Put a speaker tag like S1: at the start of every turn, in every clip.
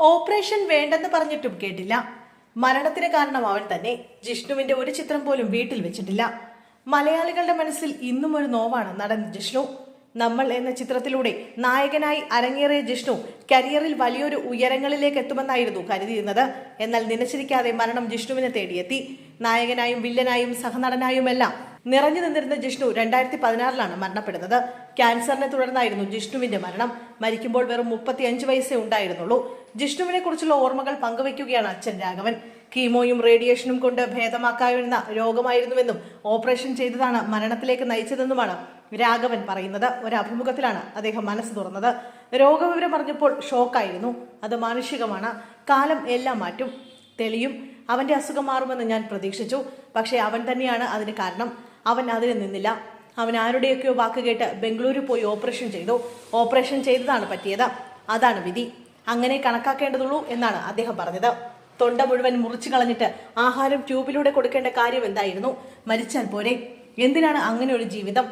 S1: Operation വേണ്ടെന്ന് പറഞ്ഞിട്ടും കേട്ടില്ല. മരണത്തിന് കാരണം അവൻ തന്നെ ജിഷ്ണുവിന്റെ ഒരു ചിത്രം പോലും വീട്ടിൽ വെച്ചിട്ടില്ല. മലയാളികളുടെ മനസ്സിൽ ഇന്നും ഒരു നോവാണ് നടൻ ജിഷ്ണു. നമ്മൾ എന്ന ചിത്രത്തിലൂടെ നായകനായി അരങ്ങേറിയ ജിഷ്ണു കരിയറിൽ വലിയൊരു ഉയരങ്ങളിലേക്ക് എത്തുമെന്നായിരുന്നു കരുതിയിരുന്നത്. എന്നാൽ നിനച്ചിരിക്കാതെ മരണം ജിഷ്ണുവിനെ തേടിയെത്തി. നായകനായും വില്ലനായും സഹനടനായുമെല്ലാം നിറഞ്ഞു നിന്നിരുന്ന ജിഷ്ണു രണ്ടായിരത്തി പതിനാറിലാണ് മരണപ്പെടുന്നത്. ക്യാൻസറിനെ തുടർന്നായിരുന്നു ജിഷ്ണുവിന്റെ മരണം. മരിക്കുമ്പോൾ വെറും മുപ്പത്തി അഞ്ച് വയസ്സേ ഉണ്ടായിരുന്നുള്ളൂ. ജിഷ്ണുവിനെ കുറിച്ചുള്ള ഓർമ്മകൾ പങ്കുവയ്ക്കുകയാണ് അച്ഛൻ രാഘവൻ. കീമോയും റേഡിയേഷനും കൊണ്ട് ഭേദമാക്കാവുന്ന രോഗമായിരുന്നുവെന്നും ഓപ്പറേഷൻ ചെയ്തതാണ് മരണത്തിലേക്ക് നയിച്ചതെന്നുമാണ് രാഘവൻ പറയുന്നത്. ഒരു അഭിമുഖത്തിലാണ് അദ്ദേഹം മനസ്സ് തുറന്നത്. രോഗവിവരം പറഞ്ഞപ്പോൾ ഷോക്കായിരുന്നു. അത് മാനുഷികമാണ്. കാലം എല്ലാം മാറ്റും. തെളിയും. അവന്റെ അസുഖം മാറുമെന്ന് ഞാൻ പ്രതീക്ഷിച്ചു. പക്ഷേ അവൻ തന്നെയാണ് അതിന് കാരണം. അവൻ അതിന് നിന്നില്ല. അവൻ ആരുടെയൊക്കെയോ വാക്ക് കേട്ട് ബംഗളൂരു പോയി ഓപ്പറേഷൻ ചെയ്തു. ഓപ്പറേഷൻ ചെയ്തതാണ് പറ്റിയത്. അതാണ് വിധി. അങ്ങനെ കണക്കാക്കേണ്ടതുള്ളൂ എന്നാണ് അദ്ദേഹം പറഞ്ഞത്. തൊണ്ട മുഴുവൻ മുറിച്ചു കളഞ്ഞിട്ട് ആഹാരം ട്യൂബിലൂടെ കൊടുക്കേണ്ട കാര്യം എന്തായിരുന്നു? മരിച്ചാൽ പോരെ. എന്തിനാണ് അങ്ങനെ ഒരു ജീവിതം?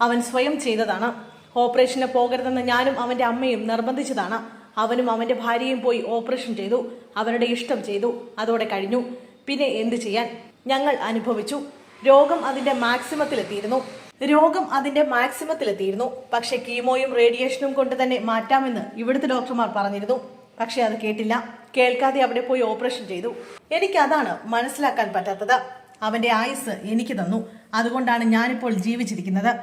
S1: അവൻ സ്വയം ചെയ്തതാണ്. ഓപ്പറേഷന് പോകരുതെന്ന് ഞാനും അവന്റെ അമ്മയും നിർബന്ധിച്ചതാണ്. അവനും അവന്റെ ഭാര്യയും പോയി ഓപ്പറേഷൻ ചെയ്തു. അവരുടെ ഇഷ്ടം ചെയ്തു. അതോടെ കഴിഞ്ഞു. പിന്നെ എന്ത് ചെയ്യാൻ? ഞങ്ങൾ അനുഭവിച്ചു. രോഗം അതിന്റെ മാക്സിമത്തിലെത്തിയിരുന്നു. രോഗം അതിന്റെ മാക്സിമത്തിലെത്തിയിരുന്നു. പക്ഷെ കീമോയും റേഡിയേഷനും കൊണ്ട് തന്നെ മാറ്റാമെന്ന് ഇവിടുത്തെ ഡോക്ടർമാർ പറഞ്ഞിരുന്നു. പക്ഷെ അത് കേട്ടില്ല. കേൾക്കാതെ അവിടെ പോയി ഓപ്പറേഷൻ ചെയ്തു. എനിക്ക് അതാണ് മനസ്സിലാക്കാൻ പറ്റാത്തത്. അവന്റെ ആയുസ് എനിക്ക് തന്നു. അതുകൊണ്ടാണ് ഞാനിപ്പോൾ ജീവിച്ചിരിക്കുന്നത്.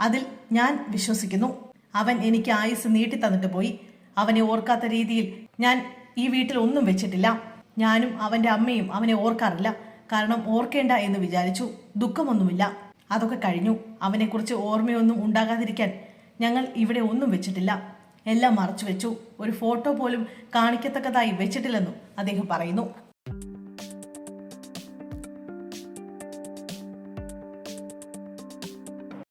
S1: അതിൽ ഞാൻ വിശ്വസിക്കുന്നു. അവൻ എനിക്ക് ആയുസ് നീട്ടി തന്നിട്ട് പോയി. അവനെ ഓർക്കാത്ത രീതിയിൽ ഞാൻ ഈ വീട്ടിൽ ഒന്നും വെച്ചിട്ടില്ല. ഞാനും അവന്റെ അമ്മയും അവനെ ഓർക്കാറില്ല. കാരണം ഓർക്കേണ്ട എന്ന് വിചാരിച്ചു. ദുഃഖമൊന്നുമില്ല. അതൊക്കെ കഴിഞ്ഞു. അവനെക്കുറിച്ച് ഓർമ്മയൊന്നും ഉണ്ടാകാതിരിക്കാൻ ഞങ്ങൾ ഇവിടെ ഒന്നും വെച്ചിട്ടില്ല. എല്ലാം മറച്ചു വെച്ചു. ഒരു ഫോട്ടോ പോലും കാണിക്കത്തക്കതായി വെച്ചിട്ടില്ലെന്നും അദ്ദേഹം പറയുന്നു.